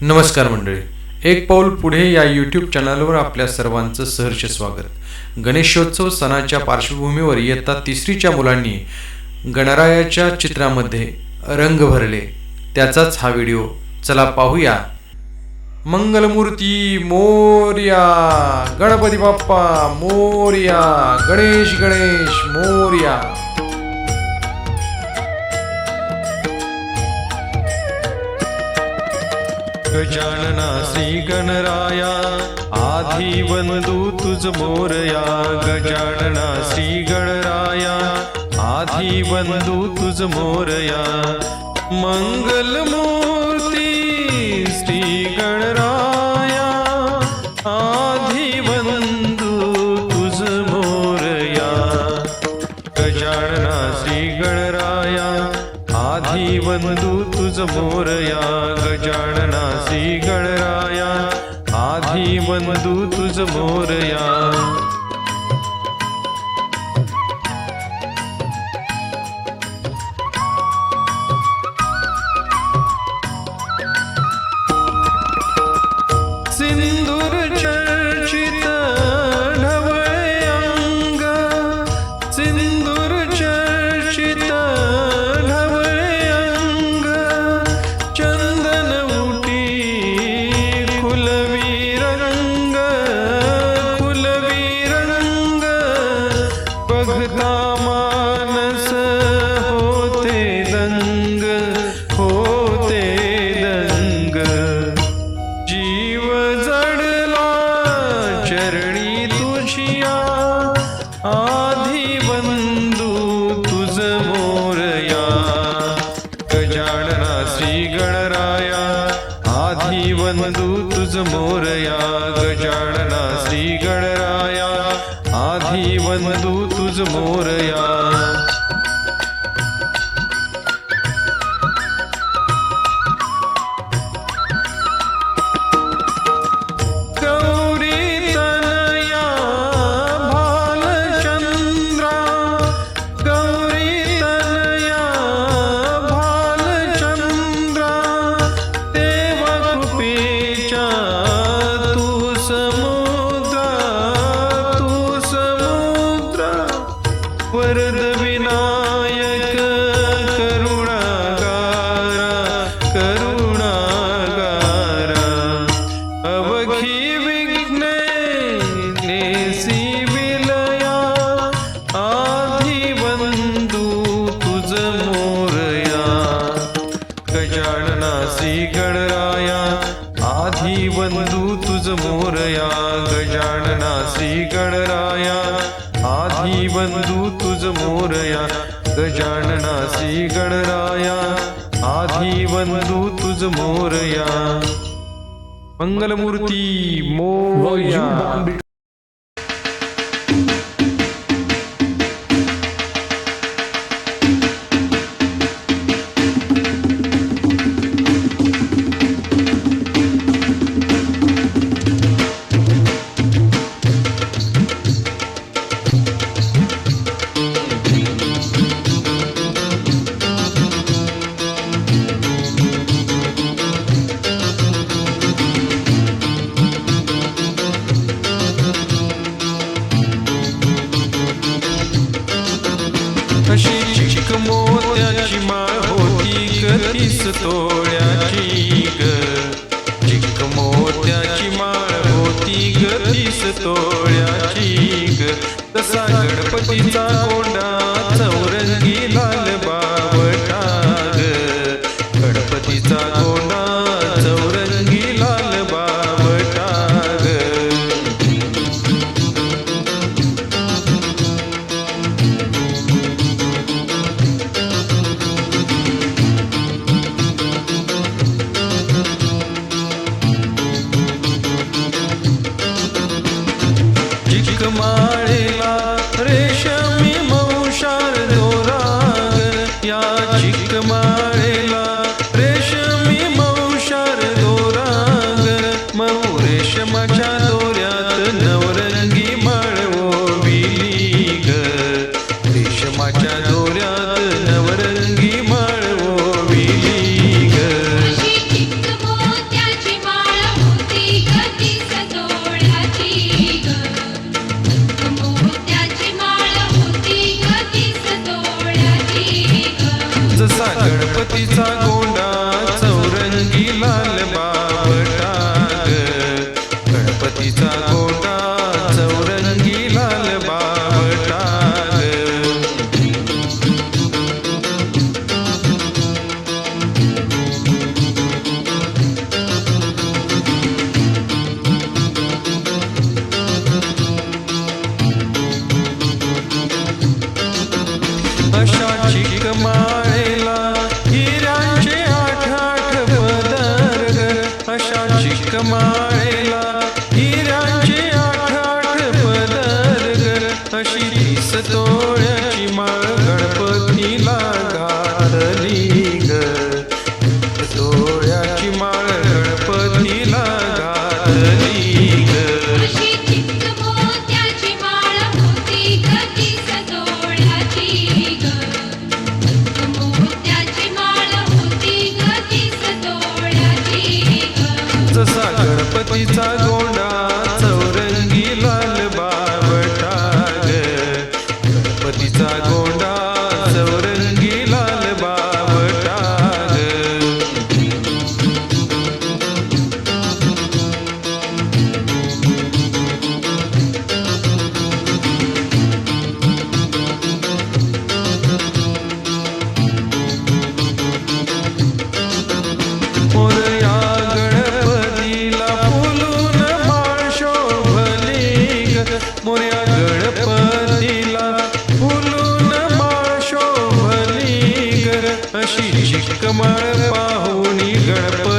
नमस्कार मंडळी. एक पाऊल पुढे या यूट्यूब चॅनलवर आपल्या सर्वांचं सहर्ष स्वागत. गणेशोत्सव सणाच्या पार्श्वभूमीवर इयत्ता तिसरीच्या मुलांनी गणरायाच्या चित्रामध्ये रंग भरले. त्याचाच हा व्हिडिओ. चला पाहूया. मंगलमूर्ती मोर्या गणपती बाप्पा मोर्या गणेश गणेश मोर्या. गजाननासी गणराया आधी वंदू तुझ मोरया गजाननासी गणराया आधी वंदू तुझ मोरया। मंगल मूर्ती श्री गणराया आधी वंदू तुझ मोरया। गजाननासी गणराया आधी वंदू तुझ मोरया गजान गणराया आधी बंधू तुझ मोरया. बघता मानस होते दंग होते दंग. जीव जडला चरणी तुझिया आधी बंधू तुझ मोरया. गजानना श्री गणराया आधी बंधू तुझ मोरया. गजानना श्री गणराया आधी बंधू तुझ मोरया। गौरी तनया भालचंद्रा राया आधी बंधू तुझ मोरया गजाननासी गणराया आधी बंधू तुझ मोरया मंगलमूर्ती मोया डोळ्याची ग மாளே कमायला आठ आठ पदर गर अशी तीस तोळ्याची माळ गणपतीला ग. माळ गणपतीला घातली शिखर अशी चिक्कमाळ पाहुणी गणपती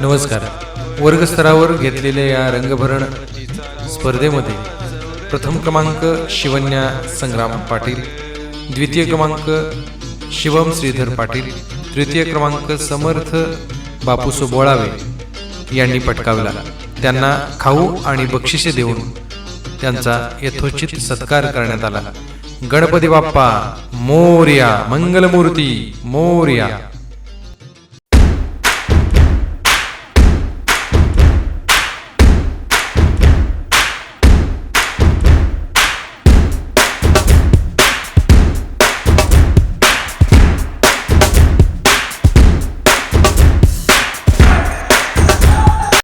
नमस्कार. वर्गस्तरावर घेतलेल्या या रंगभरण स्पर्धेमध्ये प्रथम क्रमांक शिवन्या संग्राम पाटील द्वितीय क्रमांक शिवम श्रीधर पाटील तृतीय क्रमांक समर्थ बापू बोळावे यांनी पटकावला. त्यांना खाऊ आणि बक्षिसे देऊन त्यांचा यथोचित सत्कार करण्यात आला. गणपती बाप्पा मोर्या मंगलमूर्ती मोर्या.